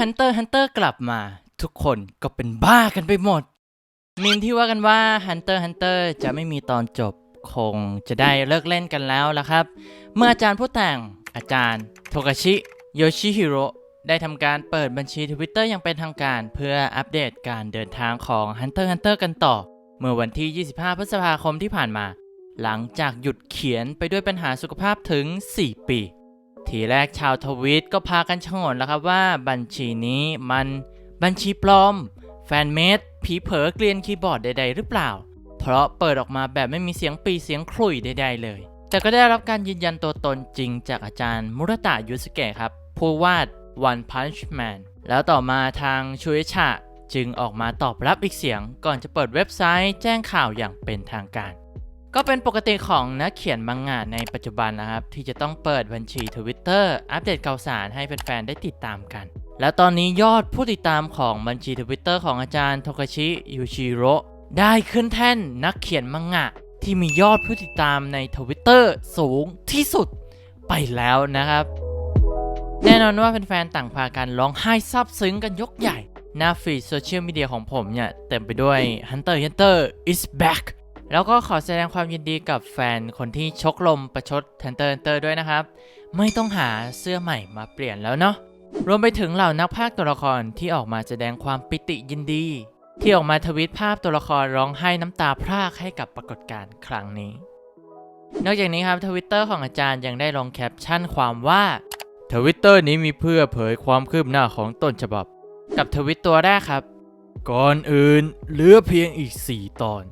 Hunter x Hunter กลับมา ทุกคนก็เป็นบ้ากันไปหมดมีมที่ว่ากันว่า Hunter x Hunter จะไม่มีตอนจบคงจะได้เลิกเล่นกันแล้วละครับ เมื่ออาจารย์ผู้แต่งอาจารย์โทกาชิโยชิฮิโร่ได้ทำการเปิดบัญชี Twitter อย่างเป็นทางการ เพื่ออัปเดตการเดินทางของ Hunter x Hunter กันต่อ เมื่อวันที่ 25 พฤษภาคมที่ผ่านมา หลังจากหยุดเขียนไปด้วยปัญหาสุขภาพถึง 4 ปี ทีแรกชาวทวิตก็พากันชงนแล้วครับว่าบัญชีนี้มันบัญชีปลอม แฟนเมดผีเผลอเกลียนคีย์บอร์ดใด ๆ หรือเปล่า เพราะเปิดออกมาแบบไม่มีเสียงปีเสียงครุยใด ๆ เลย แต่ก็ได้รับการยืนยันตัวตนจริงจากอาจารย์มุรตะยุสเกะครับ ผู้วาด One Punch Man แล้วต่อมาทางชูเอชะจึงออกมาตอบรับอีกเสียง ก่อนจะเปิดเว็บไซต์แจ้งข่าวอย่างเป็นทางการ ก็เป็นปกติของนักเขียนมังงะในปัจจุบันนะครับ ที่จะต้องเปิดบัญชี Twitter อัปเดตข่าวสารให้แฟนๆได้ติดตามกัน และตอนนี้ยอดผู้ติดตามของบัญชี Twitter ของอาจารย์โทกาชิยูชิโร่ได้ขึ้นแท่นนักเขียนมังงะ ที่มียอดผู้ติดตามใน Twitter สูงที่สุดไปแล้วนะครับ แน่นอนว่าแฟนๆต่างพากันร้องไห้ซาบซึ้งกันยกใหญ่หน้าฟีดโซเชียลมีเดียของผมเนี่ย เต็มไปด้วย Hunter Hunter is back แล้วก็ขอแสดงความยินดีกับแฟนคนที่ชกลมประชด Hunter x Hunter ด้วยนะครับ ไม่ต้องหาเสื้อใหม่มาเปลี่ยนแล้วเนาะรวมไปถึงเหล่านักพากย์ตัวละครที่ออกมาแสดงความปิติยินดี ที่ออกมาทวิตภาพตัวละครร้องไห้น้ำตาพรากให้กับปรากฏการณ์ครั้งนี้ นอกจากนี้ครับทวิตเตอร์ของอาจารย์ยังได้ลงแคปชั่นความว่าทวิตเตอร์นี้มีเพื่อเผยความคืบหน้าของต้นฉบับ กับทวิตตัวแรกครับ ก่อนอื่นเหลือเพียงอีก 4 ตอน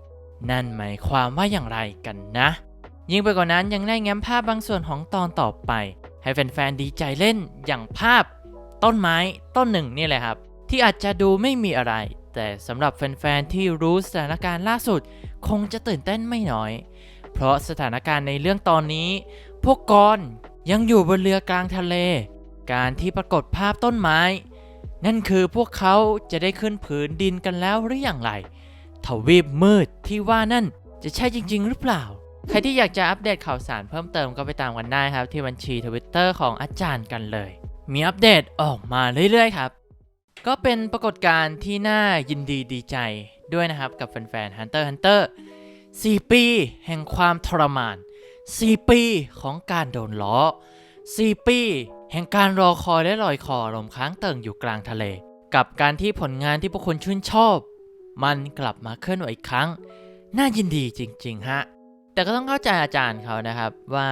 นั่นหมายความว่าอย่างไรกันนะ ยิ่งไปกว่านั้นยังได้แง้มภาพบางส่วนของตอนต่อไป ให้แฟนๆดีใจเล่นอย่างภาพ ต้นไม้ต้นหนึ่งนี่แหละครับ ที่อาจจะดูไม่มีอะไร แต่สำหรับแฟนๆที่รู้สถานการณ์ล่าสุด คงจะตื่นเต้นไม่น้อย เพราะสถานการณ์ในเรื่องตอนนี้ พวกกรยังอยู่บนเรือกลางทะเล การที่ปรากฏภาพต้นไม้ นั่นคือพวกเขาจะได้ขึ้นผืนดินกันแล้วหรืออย่างไร ทวีปมืดที่ว่านั่นจะใช่จริง ๆ หรือเปล่า ใครที่อยากจะอัปเดตข่าวสารเพิ่มเติมก็ไปตามกันได้ครับ ที่บัญชีทวิตเตอร์ของอาจารย์กันเลย มีอัปเดตออกมาเรื่อยๆครับ ก็เป็นปรากฏการณ์ที่น่ายินดีดีใจด้วยนะครับกับแฟนๆ Hunter Hunter 4 ปีแห่งความทรมาน 4 ปีของการโดนล้อ 4 ปีแห่งการรอคอยและลอยคอลมค้างเติ่งอยู่กลางทะเล กับการที่ผลงานที่พวกคุณชื่นชอบ มันกลับมาเคลื่อนไหวอีกครั้ง น่ายินดีจริง ๆ ฮะ แต่ก็ต้องเข้าใจอาจารย์เขานะครับ ว่า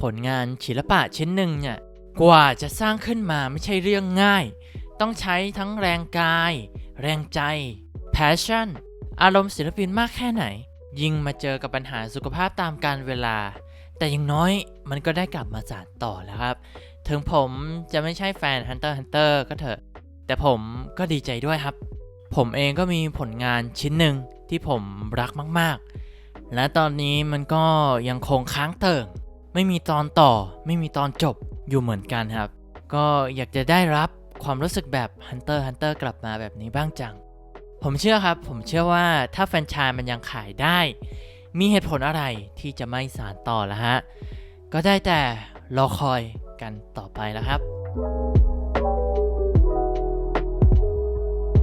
ผลงานศิลปะชิ้นหนึ่งเนี่ยกว่าจะสร้างขึ้นมาไม่ใช่เรื่องง่าย ต้องใช้ทั้งแรงกาย แรงใจ passion อารมณ์ศิลปินมากแค่ไหน ยิ่งมาเจอกับปัญหาสุขภาพตามกาลเวลา แต่อยังน้อยมันก็ได้กลับมาสานต่อแล้วครับ ถึงผมจะไม่ใช่แฟน Hunter Hunter ก็เถอะ แต่ผมก็ดีใจด้วยครับ ผมเองก็มีผลงานชิ้นหนึ่งที่ผมรักมากๆ และตอนนี้มันก็ยังคงค้างเติ่ง ไม่มีตอนต่อ ไม่มีตอนจบอยู่เหมือนกันครับ ก็อยากจะได้รับความรู้สึกแบบ Hunter Hunter กลับมาแบบนี้บ้างจัง ผมเชื่อครับ ผมเชื่อว่าถ้าแฟรนไชายมันยังขายได้ มีเหตุผลอะไรที่จะไม่สานต่อละฮะ ก็ได้แต่รอคอยกันต่อไปแล้วครับ